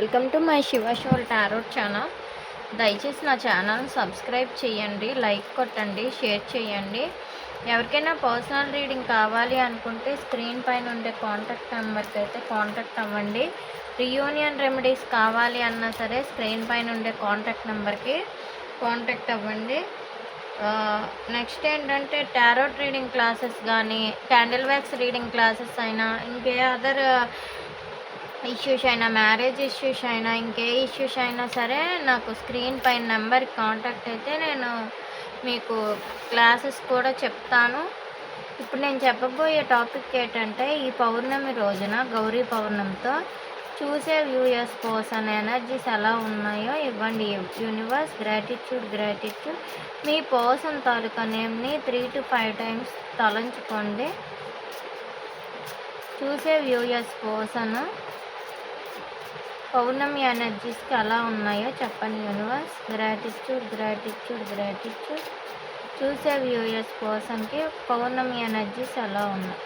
Welcome to my Shiva soul tarot channel దయచేసి నా channel subscribe చేయండి లైక్ కొట్టండి షేర్ చేయండి ఎవరికైనా పర్సనల్ రీడింగ్ కావాలి అనుకుంటే స్క్రీన్ పైన ఉండే కాంటాక్ట్ నెంబర్కి అయితే కాంటాక్ట్ అవ్వండి రియూనియన్ రెమెడీస్ కావాలి అన్నా సరే స్క్రీన్ పైన ఉండే కాంటాక్ట్ నెంబర్కి కాంటాక్ట్ అవ్వండి నెక్స్ట్ ఏంటంటే టారోట్ రీడింగ్ క్లాసెస్ కానీ క్యాండిల్ వ్యాక్స్ రీడింగ్ క్లాసెస్ అయినా ఇంకే అదర్ ఇష్యూస్ అయినా మ్యారేజ్ ఇష్యూస్ అయినా ఇంకే ఇష్యూస్ అయినా సరే నాకు స్క్రీన్ పైన నెంబర్ కాంటాక్ట్ అయితే నేను మీకు క్లాసెస్ కూడా చెప్తాను ఇప్పుడు నేను చెప్పబోయే టాపిక్ ఏంటంటే ఈ పౌర్ణమి రోజున గౌరీ పౌర్ణమితో చూసే వ్యూయర్స్ కోసం ఎనర్జీస్ ఎలా ఉన్నాయో ఇవ్వండి యూనివర్స్ గ్రాటిట్యూడ్ గ్రాటిట్యూడ్ మీ పోసం తాలూకా నేమ్ని త్రీ టు ఫైవ్ టైమ్స్ తలంచుకోండి చూసే వ్యూయర్స్ కోసం పౌర్ణమి ఎనర్జీస్కి ఎలా ఉన్నాయో చెప్పండి యూనివర్స్ గ్రాటిట్యూడ్ గ్రాటిట్యూడ్ గ్రాటిట్యూడ్ చూసే వ్యూయర్స్ కోసంకి పౌర్ణమి ఎనర్జీస్ ఎలా ఉన్నాయి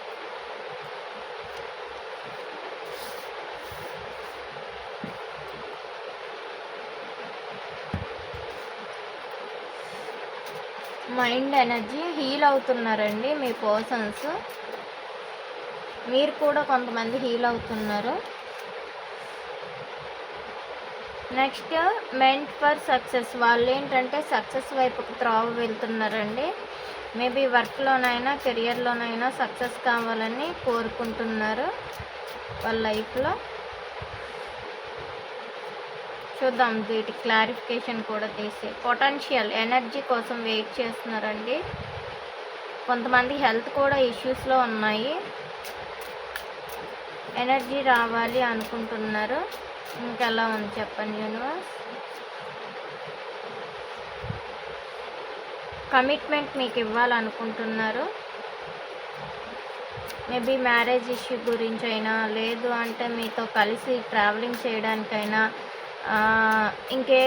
మైండ్ ఎనర్జీ హీల్ అవుతున్నారండి మీ పర్సన్స్ మీరు కూడా కొంతమంది హీల్ అవుతున్నారు నెక్స్ట్ మెంట్ ఫర్ సక్సెస్ వాళ్ళు ఏంటంటే సక్సెస్ వైపుకు త్రోవ వెళ్తున్నారండి మేబీ వర్క్లోనైనా కెరియర్లోనైనా సక్సెస్ కావాలని కోరుకుంటున్నారు వాళ్ళ లైఫ్లో చూద్దాం వీటి క్లారిఫికేషన్ కూడా తీసి పొటెన్షియల్ ఎనర్జీ కోసం వెయిట్ చేస్తున్నారండి కొంతమంది హెల్త్ కూడా ఇష్యూస్లో ఉన్నాయి ఎనర్జీ రావాలి అనుకుంటున్నారు ఇంకెలా ఉంది చెప్పండి యూనివర్స్ కమిట్మెంట్ మీకు ఇవ్వాలనుకుంటున్నారు మేబీ మ్యారేజ్ ఇష్యూ గురించి అయినా లేదు అంటే మీతో కలిసి ట్రావెలింగ్ చేయడానికైనా ఇంకే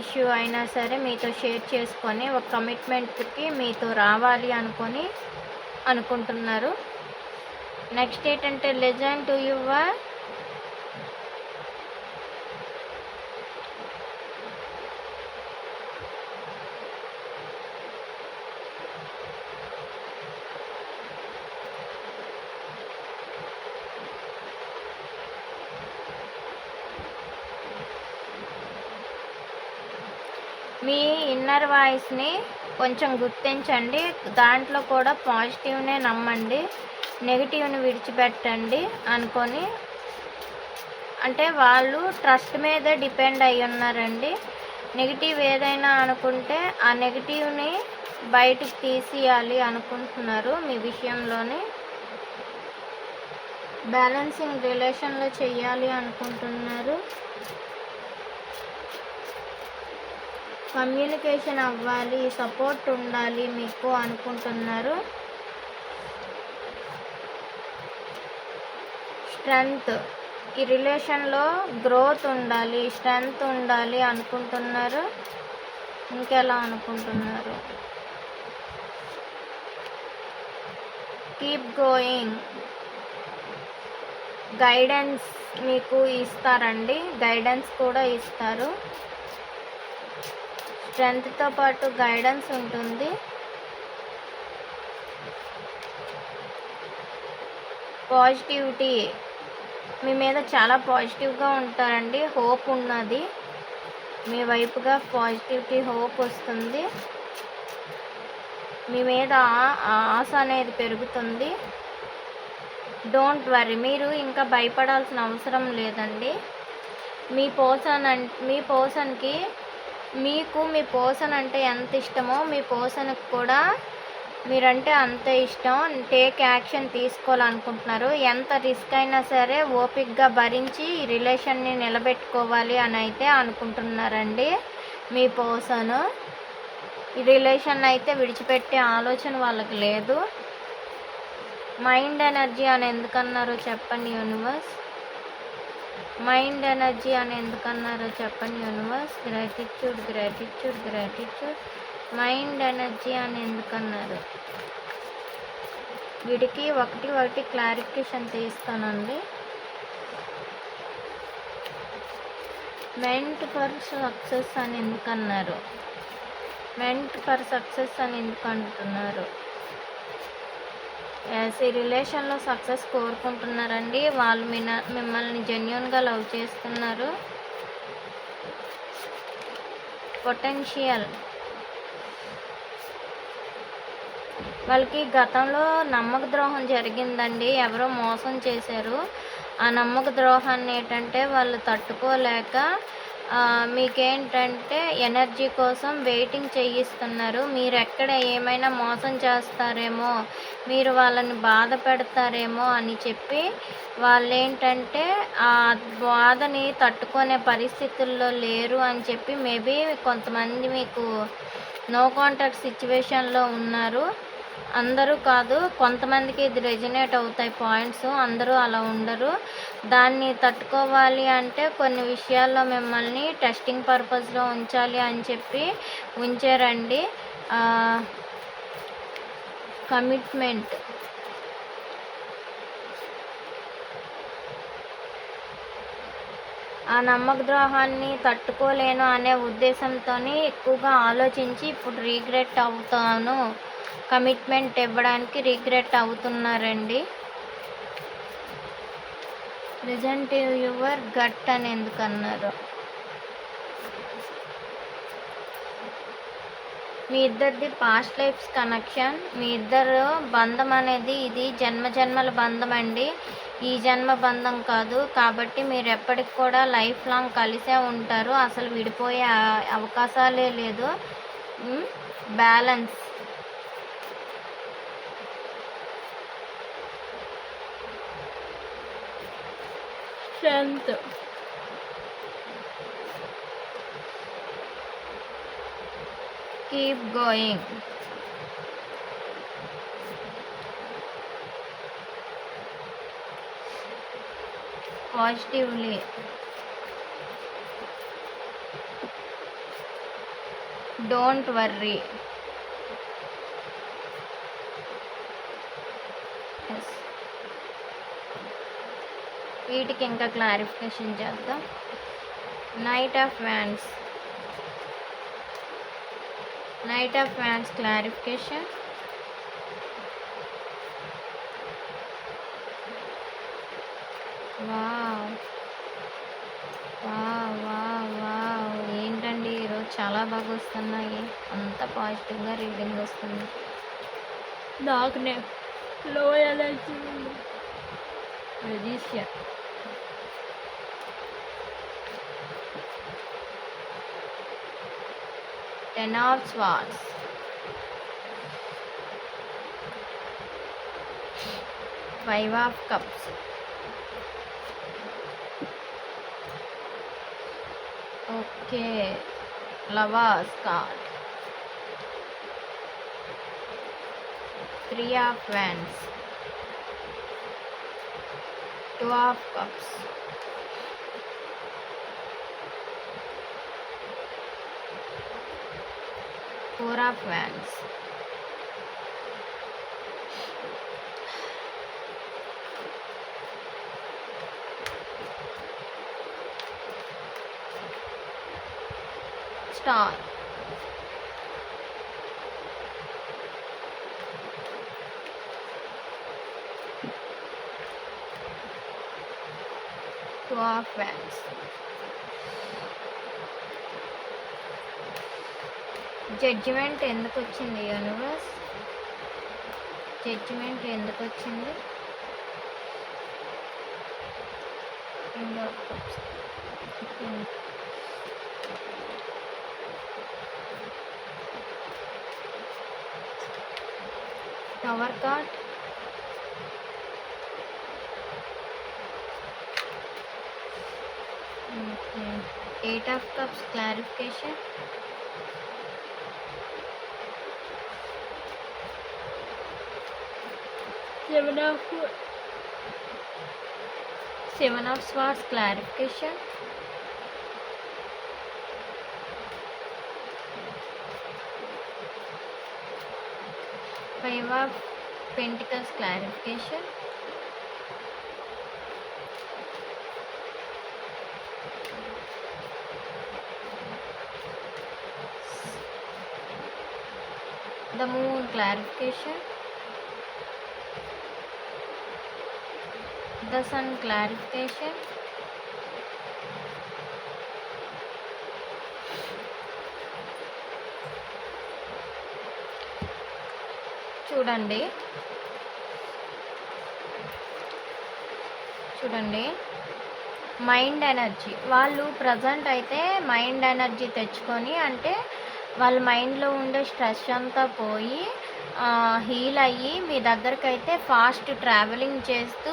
ఇష్యూ అయినా సరే మీతో షేర్ చేసుకొని ఒక కమిట్మెంట్కి మీతో రావాలి అనుకొని అనుకుంటున్నారు నెక్స్ట్ ఏంటంటే లెజెండ్ టు యువర్ ఇన్నర్ వాయిస్ని కొంచెం గుర్తించండి దాంట్లో కూడా పాజిటివ్నే నమ్మండి నెగిటివ్ని విడిచిపెట్టండి అనుకొని అంటే వాళ్ళు ట్రస్ట్ మీదే డిపెండ్ అయి ఉన్నారండి నెగిటివ్ ఏదైనా అనుకుంటే ఆ నెగిటివ్ని బయటికి తీసేయాలి అనుకుంటున్నారు మీ విషయంలోనే బ్యాలెన్సింగ్ రిలేషన్లో చేయాలి అనుకుంటున్నారు కమ్యూనికేషన్ అవ్వాలి సపోర్ట్ ఉండాలి మీకు అనుకుంటున్నారు స్ట్రెంగ్త్ ఈ రిలేషన్లో గ్రోత్ ఉండాలి స్ట్రెంగ్త్ ఉండాలి అనుకుంటున్నారు ఇంకెలా అనుకుంటున్నారు కీప్ గోయింగ్ గైడెన్స్ మీకు ఇస్తారండి గైడెన్స్ కూడా ఇస్తారు స్ట్రెంగ్త్తో పాటు గైడెన్స్ ఉంటుంది పాజిటివిటీ మీ మీద చాలా పాజిటివ్గా ఉంటారండి హోప్ ఉన్నది మీ వైపుగా పాజిటివిటీ హోప్ వస్తుంది మీ మీద ఆశ అనేది పెరుగుతుంది డోంట్ వరీ మీరు ఇంకా భయపడాల్సిన అవసరం లేదండి మీ పోసన్ మీ పోసన్కి మీకు మీ పోసన్ అంటే ఎంత ఇష్టమో మీ పర్సన్కి కూడా మీరంటే అంత ఇష్టం టేక్ యాక్షన్ తీసుకోవాలనుకుంటున్నారు ఎంత రిస్క్ అయినా సరే ఓపిక్గా భరించి ఈ రిలేషన్ని నిలబెట్టుకోవాలి అని అయితే అనుకుంటున్నారండి మీ పోసన్ ఈ రిలేషన్ అయితే విడిచిపెట్టే ఆలోచన వాళ్ళకి లేదు మైండ్ ఎనర్జీ అని ఎందుకన్నారో చెప్పండి యూనివర్స్ మైండ్ ఎనర్జీ అని ఎందుకన్నారో చెప్పండి universe gratitude gratitude gratitude mind energy అని ఎందుకన్నారు వీడికి ఒకటి ఒకటి క్లారిఫికేషన్ తీస్తానండి మెంట్ ఫర్ సక్సెస్ అని ఎందుకన్నారు మెంట్ ఫర్ సక్సెస్ అని ఎందుకు అంటున్నారు ఈ రిలేషన్లో సక్సెస్ కోరుకుంటున్నారండి వాళ్ళు మిన మిమ్మల్ని జెన్యున్గా లవ్ చేస్తున్నారు పొటెన్షియల్ వాళ్ళకి గతంలో నమ్మక ద్రోహం జరిగిందండి ఎవరో మోసం చేశారు ఆ నమ్మక ద్రోహాన్ని ఏంటంటే వాళ్ళు తట్టుకోలేక మీకేంటంటే ఎనర్జీ కోసం వెయిటింగ్ చేయిస్తున్నారు మీరు ఎక్కడ ఏమైనా మోసం చేస్తారేమో మీరు వాళ్ళని బాధ పెడతారేమో అని చెప్పి వాళ్ళు ఏంటంటే ఆ బాధని తట్టుకునే పరిస్థితుల్లో లేరు అని చెప్పి మేబీ కొంతమంది మీకు నో కాంటాక్ట్ సిచ్యువేషన్లో ఉన్నారు అందరూ కాదు కొంతమందికి ఇది రెజినేట్ అవుతాయి పాయింట్స్ అందరూ అలా ఉండరు దాన్ని తట్టుకోవాలి అంటే కొన్ని విషయాల్లో మిమ్మల్ని టెస్టింగ్ పర్పస్లో ఉంచాలి అని చెప్పి ఉంచారండి కమిట్మెంట్ ఆ నమ్మక ద్రోహాన్ని తట్టుకోలేను అనే ఉద్దేశంతో ఎక్కువగా ఆలోచించి ఇప్పుడు రీగ్రెట్ అవుతాను కమిట్మెంట్ ఇవ్వడానికి రీగ్రెట్ అవుతున్నారండి ప్రజెంట్ యువర్ గట్ అని ఎందుకు అన్నారు మీ ఇద్దరిది పాస్ట్ లైఫ్స్ కనెక్షన్ మీ ఇద్దరు బంధం అనేది ఇది జన్మ జన్మల బంధం అండి ఈ జన్మ బంధం కాదు కాబట్టి మీరు ఎప్పటికి కూడా లైఫ్ లాంగ్ కలిసే ఉంటారు అసలు విడిపోయే అవకాశాలే లేదు balance Keep going. Positively. Don't worry. వీటికి ఇంకా క్లారిఫికేషన్ చేద్దాం knight of wands knight of wands clarification wow wow wow ఏంటండి ఈరోజు చాలా బాగా వస్తున్నాయి అంత పాజిటివ్గా రీడింగ్ వస్తుంది నాకు నే లో allergy register Ten of Swords. Five of Cups. Okay. Lovers card. Three of Wands. Two of Cups. four our wands star two judgement ఎందుకు వచ్చింది యూనివర్స్ జడ్జిమెంట్ ఎందుకు వచ్చింది tower card eight of cups clarification Seven of Swords clarification. Five of Pentacles clarification. The Moon clarification. the sun clarification చూడండి చూడండి mind energy వాళ్ళు present అయితే mind energy తెచ్చుకొని అంటే వాళ్ళ మైండ్లో ఉండే స్ట్రెస్ అంతా పోయి హీల్ అయ్యి మీ దగ్గరకైతే ఫాస్ట్ ట్రావెలింగ్ చేస్తూ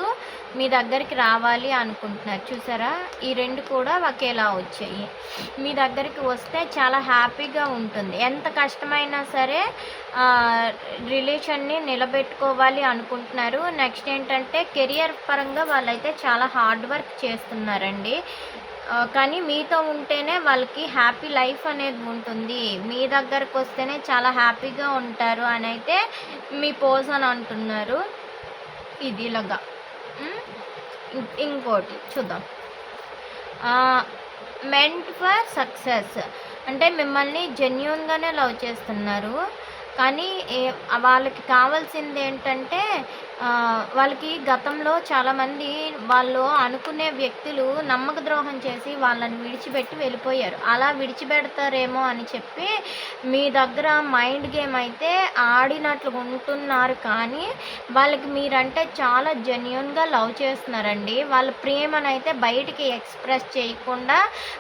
మీ దగ్గరికి రావాలి అనుకుంటున్నారు చూసారా ఈ రెండు కూడా ఒకేలా వచ్చాయి మీ దగ్గరికి వస్తే చాలా హ్యాపీగా ఉంటుంది ఎంత కష్టమైనా సరే రిలేషన్ని నిలబెట్టుకోవాలి అనుకుంటున్నారు నెక్స్ట్ ఏంటంటే కెరియర్ పరంగా వాళ్ళైతే చాలా హార్డ్ వర్క్ చేస్తున్నారండి కానీ మీతో ఉంటేనే వాళ్ళకి హ్యాపీ లైఫ్ అనేది ఉంటుంది మీ దగ్గరకు వస్తేనే చాలా హ్యాపీగా ఉంటారు అని అయితే మీ పోజన్ అని అంటున్నారు ఇది ఇలాగా ఇంకోటి చూద్దాం మెంట్ ఫర్ సక్సెస్ అంటే మిమ్మల్ని జెన్యున్గానే లవ్ చేస్తున్నారు కానీ వాళ్ళకి కావాల్సింది ఏంటంటే వాళ్ళకి గతంలో చాలామంది వాళ్ళు అనుకునే వ్యక్తులు నమ్మక ద్రోహం చేసి వాళ్ళని విడిచిపెట్టి వెళ్ళిపోయారు అలా విడిచిపెడతారేమో అని చెప్పి మీ దగ్గర మైండ్ గేమ్ అయితే ఆడినట్లు ఉంటున్నారు కానీ వాళ్ళకి మీరంటే చాలా జెన్యున్గా లవ్ చేస్తున్నారండి వాళ్ళ అయితే బయటికి ఎక్స్ప్రెస్ చేయకుండా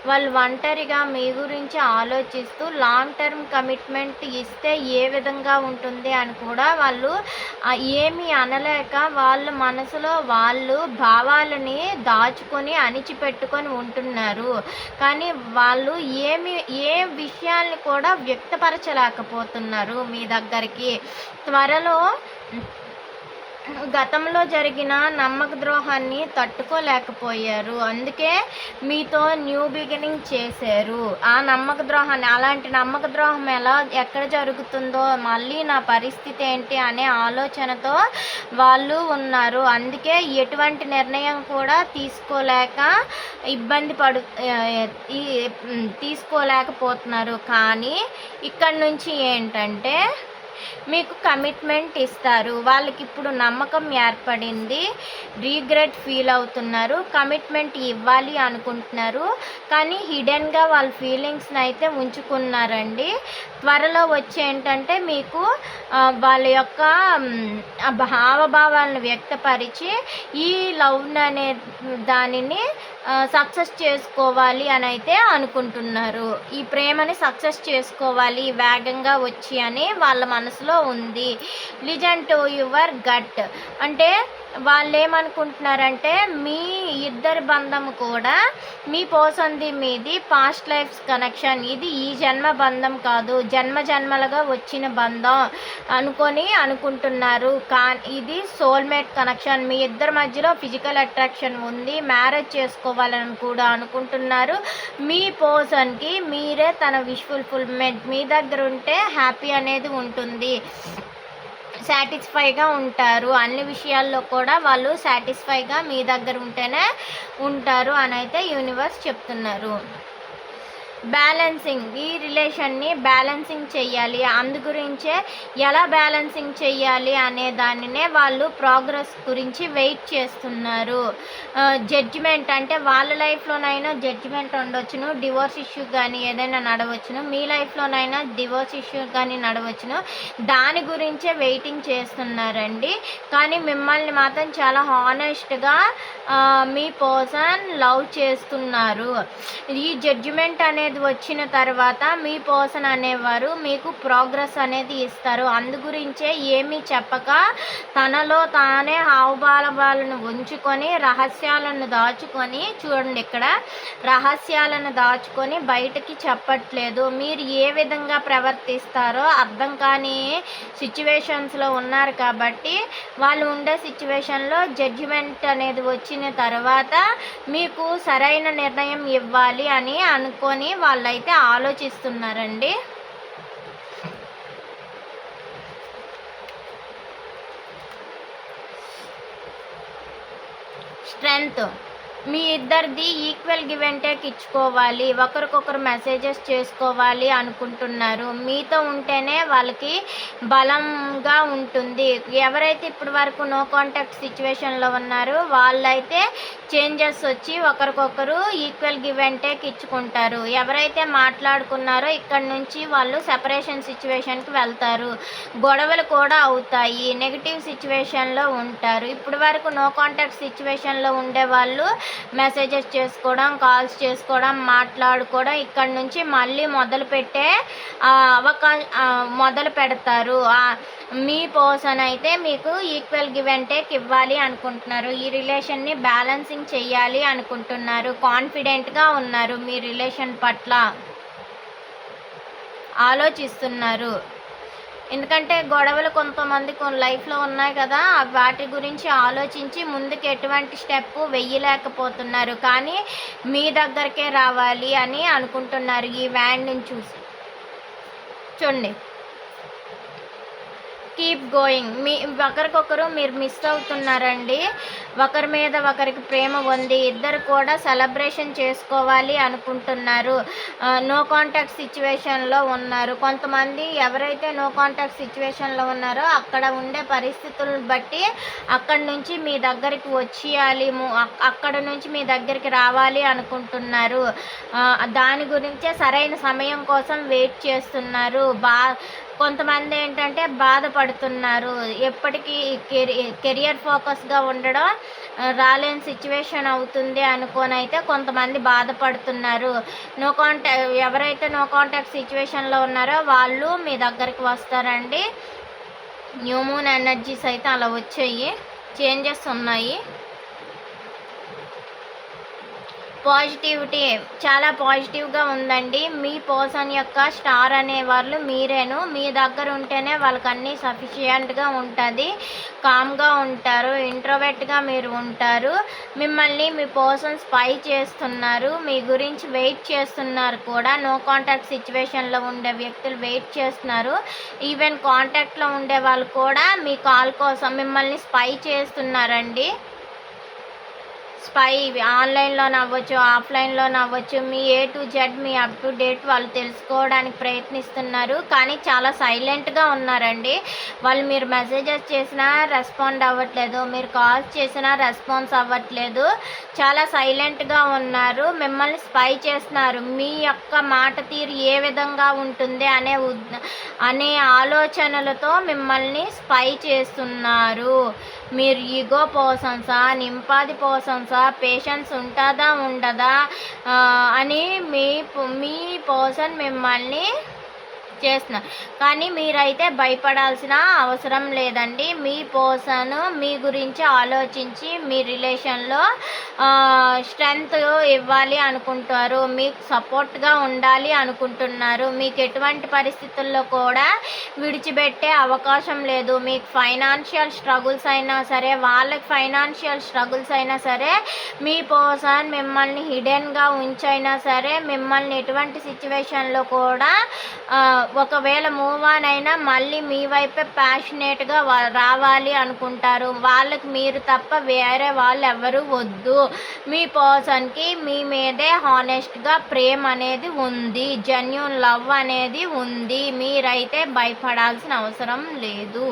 వాళ్ళు ఒంటరిగా మీ గురించి ఆలోచిస్తూ లాంగ్ టర్మ్ కమిట్మెంట్ ఇస్తే ఏ విధంగా ఉంటుంది అని కూడా వాళ్ళు ఏమీ అన పోలేక వాళ్ళ మనసులో వాళ్ళు భావాలని దాచుకొని అణిచిపెట్టుకొని ఉంటున్నారు కానీ వాళ్ళు ఏమి ఏ విషయాల్ని కూడా వ్యక్తపరచలేకపోతున్నారు మీ దగ్గరికి త్వరలో గతంలో జరిగిన నమ్మక ద్రోహాన్ని తట్టుకోలేకపోయారు అందుకే మీతో న్యూ బిగినింగ్ చేశారు ఆ నమ్మక ద్రోహాన్ని అలాంటి నమ్మక ద్రోహం ఎలా ఎక్కడ జరుగుతుందో మళ్ళీ నా పరిస్థితి ఏంటి అనే ఆలోచనతో వాళ్ళు ఉన్నారు అందుకే ఎటువంటి నిర్ణయం కూడా తీసుకోలేక ఇబ్బంది పడు తీసుకోలేకపోతున్నారు కానీ ఇక్కడ నుంచి ఏంటంటే మీకు కమిట్మెంట్ ఇస్తారు వాళ్ళకి ఇప్పుడు నమ్మకం ఏర్పడింది రీగ్రెట్ ఫీల్ అవుతున్నారు కమిట్మెంట్ ఇవ్వాలి అనుకుంటున్నారు కానీ హిడెన్గా వాళ్ళ ఫీలింగ్స్ని అయితే ఉంచుకున్నారండి త్వరలో వచ్చి ఏంటంటే మీకు వాళ్ళ యొక్క భావభావాలను వ్యక్తపరిచి ఈ లవ్ అనే దానిని సక్సెస్ చేసుకోవాలి అని అయితే అనుకుంటున్నారు ఈ ప్రేమని సక్సెస్ చేసుకోవాలి వేగంగా వచ్చి అని వాళ్ళ మనసులో ఉంది లిజన్ టు యువర్ గట్ అంటే వాళ్ళు ఏమనుకుంటున్నారంటే మీ ఇద్దరి బంధం కూడా మీ పోసంది మీది పాస్ట్ లైఫ్ కనెక్షన్ ఇది ఈ జన్మ బంధం కాదు జన్మ జన్మలుగా వచ్చిన బంధం అనుకొని అనుకుంటున్నారు కా ఇది సోల్మేట్ కనెక్షన్ మీ ఇద్దరి మధ్యలో ఫిజికల్ అట్రాక్షన్ ఉంది మ్యారేజ్ చేసుకోవాలని కూడా అనుకుంటున్నారు మీ పర్సన్కి మీరే తన విష్ ఫుల్ఫిల్మెంట్ మీ దగ్గర ఉంటే హ్యాపీ అనేది ఉంటుంది సాటిస్ఫైగా ఉంటారు అన్ని విషయాల్లో కూడా వాళ్ళు సాటిస్ఫైగా మీ దగ్గర ఉంటేనే ఉంటారు అని అయితే యూనివర్స్ చెప్తున్నారు బ్యాలెన్సింగ్ ఈ రిలేషన్ని బ్యాలెన్సింగ్ చేయాలి అందు గురించే ఎలా బ్యాలెన్సింగ్ చేయాలి అనే దానినే వాళ్ళు ప్రోగ్రెస్ గురించి వెయిట్ చేస్తున్నారు జడ్జిమెంట్ అంటే వాళ్ళ లైఫ్లోనైనా జడ్జిమెంట్ ఉండొచ్చును డివోర్స్ ఇష్యూ కానీ ఏదైనా నడవచ్చును మీ లైఫ్లోనైనా డివోర్స్ ఇష్యూ కానీ నడవచ్చును దాని గురించే వెయిటింగ్ చేస్తున్నారండి కానీ మిమ్మల్ని మాత్రం చాలా హానెస్ట్గా మీ పర్సన్ లవ్ చేస్తున్నారు ఈ జడ్జిమెంట్ అనేది అనేది వచ్చిన తర్వాత మీ పర్సన్ అనేవారు మీకు ప్రోగ్రెస్ అనేది ఇస్తారు అందు గురించే ఏమీ చెప్పక తనలో తానే హావభావాలను ఉంచుకొని రహస్యాలను దాచుకొని చూడండి ఇక్కడ రహస్యాలను దాచుకొని బయటకి చెప్పట్లేదు మీరు ఏ విధంగా ప్రవర్తిస్తారో అర్థం కాని సిచ్యువేషన్స్లో ఉన్నారు కాబట్టి వాళ్ళు ఉండే సిచ్యువేషన్లో జడ్జిమెంట్ అనేది వచ్చిన తర్వాత మీకు సరైన నిర్ణయం ఇవ్వాలి అని అనుకొని వాళ్ళైతే ఆలోచిస్తున్నారండి స్ట్రెంగ్త్ మీ ఇద్దరిది ఈక్వల్ గివ్ అండ్ టేక్ ఇచ్చుకోవాలి ఒకరికొకరు మెసేజెస్ చేసుకోవాలి అనుకుంటున్నారు మీతో ఉంటేనే వాళ్ళకి బలంగా ఉంటుంది ఎవరైతే ఇప్పటి వరకు నో కాంటాక్ట్ సిచ్యువేషన్లో ఉన్నారో వాళ్ళైతే చేంజెస్ వచ్చి ఒకరికొకరు ఈక్వల్ గివ్ అండ్ టేక్ ఇచ్చుకుంటారు ఎవరైతే మాట్లాడుకున్నారో ఇక్కడ నుంచి వాళ్ళు సెపరేషన్ సిచ్యువేషన్కి వెళ్తారు గొడవలు కూడా అవుతాయి నెగిటివ్ సిచ్యువేషన్లో ఉంటారు ఇప్పటి వరకు నో కాంటాక్ట్ సిచ్యువేషన్లో ఉండే వాళ్ళు మెసేజెస్ చేసుకోవడం కాల్స్ చేసుకోవడం మాట్లాడుకోవడం ఇక్కడ నుంచి మళ్ళీ మొదలు పెట్టే అవకాశ మొదలు పెడతారు మీ పర్సన్ అయితే మీకు ఈక్వల్ గివ్ అండ్ టేక్ ఇవ్వాలి అనుకుంటున్నారు ఈ రిలేషన్ని బ్యాలెన్సింగ్ చేయాలి అనుకుంటున్నారు కాన్ఫిడెంట్గా ఉన్నారు మీ రిలేషన్ పట్ల ఆలోచిస్తున్నారు ఎందుకంటే గొడవలు కొంతమంది లైఫ్లో ఉన్నాయి కదా వాటి గురించి ఆలోచించి ముందుకు ఎటువంటి స్టెప్ వెయ్యలేకపోతున్నారు కానీ మీ దగ్గరకే రావాలి అని అనుకుంటున్నారు ఈ వ్యాన్ నుంచి చూసి చూడండి కీప్ గోయింగ్ మీ ఒకరికొకరు మీరు మిస్ అవుతున్నారండి ఒకరి మీద ఒకరికి ప్రేమ ఉంది ఇద్దరు కూడా సెలబ్రేషన్ చేసుకోవాలి అనుకుంటున్నారు నో కాంటాక్ట్ సిచ్యువేషన్లో ఉన్నారు కొంతమంది ఎవరైతే నో కాంటాక్ట్ సిచ్యువేషన్లో ఉన్నారో అక్కడ ఉండే పరిస్థితులను బట్టి అక్కడి నుంచి మీ దగ్గరికి వచ్చేయాలి అక్కడ నుంచి మీ దగ్గరికి రావాలి అనుకుంటున్నారు దాని గురించే సరైన సమయం కోసం వెయిట్ చేస్తున్నారు బా కొంతమంది ఏంటంటే బాధపడుతున్నారు ఎప్పటికీ కెరియర్ ఫోకస్గా ఉండడం రాలేని సిచ్యువేషన్ అవుతుంది అనుకొని అయితే కొంతమంది బాధపడుతున్నారు నో కాంటాక్ట్ ఎవరైతే నో కాంటాక్ట్ సిచ్యువేషన్లో ఉన్నారో వాళ్ళు మీ దగ్గరికి వస్తారండి న్యూ మూన్ ఎనర్జీస్ అయితే అలా వచ్చాయి చేంజెస్ ఉన్నాయి పాజిటివిటీ చాలా పాజిటివ్గా ఉందండి మీ పర్సన్ యొక్క స్టార్ అనేవాళ్ళు మీరేను మీ దగ్గర ఉంటేనే వాళ్ళకి అన్నీ సఫిషియంట్గా ఉంటుంది కామ్గా ఉంటారు ఇంట్రోవెట్గా మీరు ఉంటారు మిమ్మల్ని మీ పర్సన్ స్పై చేస్తున్నారు మీ గురించి వెయిట్ చేస్తున్నారు కూడా నో కాంటాక్ట్ సిచ్యువేషన్లో ఉండే వ్యక్తులు వెయిట్ చేస్తున్నారు ఈవెన్ కాంటాక్ట్లో ఉండే వాళ్ళు కూడా మీ కాల్ కోసం మిమ్మల్ని స్పై చేస్తున్నారండి స్పై ఆన్లైన్లోనే అవ్వచ్చు ఆఫ్లైన్లోనే అవ్వచ్చు మీ ఏ టు జెడ్ మీ అప్ టు డేట్ వాళ్ళు తెలుసుకోవడానికి ప్రయత్నిస్తున్నారు కానీ చాలా సైలెంట్గా ఉన్నారండి వాళ్ళు మీరు మెసేజెస్ చేసినా రెస్పాండ్ అవ్వట్లేదు మీరు కాల్స్ చేసినా రెస్పాన్స్ అవ్వట్లేదు చాలా సైలెంట్గా ఉన్నారు మిమ్మల్ని స్పై చేస్తున్నారు మీ యొక్క మాట తీరు ఏ విధంగా ఉంటుంది అనే అనే ఆలోచనలతో మిమ్మల్ని స్పై చేస్తున్నారు మీరు ఈగో పర్సన్సా నింపాది పర్సన్స్ పేషెన్స్ ఉంటుందా ఉండదా అని మీ మీ పర్సన్ మిమ్మల్ని చేసిన కానీ మీరైతే భయపడాల్సిన అవసరం లేదండి మీ పర్సన్ మీ గురించి ఆలోచించి మీ రిలేషన్లో స్ట్రెంగ్త్ ఇవ్వాలి అనుకుంటారు మీకు సపోర్ట్గా ఉండాలి అనుకుంటున్నారు మీకు ఎటువంటి పరిస్థితుల్లో కూడా విడిచిపెట్టే అవకాశం లేదు మీకు ఫైనాన్షియల్ స్ట్రగుల్స్ అయినా సరే వాళ్ళకి ఫైనాన్షియల్ స్ట్రగుల్స్ అయినా సరే మీ పర్సన్ మిమ్మల్ని హిడెన్గా ఉంచైనా సరే మిమ్మల్ని ఎటువంటి సిచ్యువేషన్లో కూడా ఒకవేళ మూవ్ ఆన్ అయినా మళ్ళీ మీ వైపే ప్యాషనేట్గా రావాలి అనుకుంటారు వాళ్ళకి మీరు తప్ప వేరే వాళ్ళు ఎవరు వద్దు మీ పర్సన్కి మీ మీదే హానెస్ట్గా ప్రేమ అనేది ఉంది జెన్యున్ లవ్ అనేది ఉంది మీరైతే భయపడాల్సిన అవసరం లేదు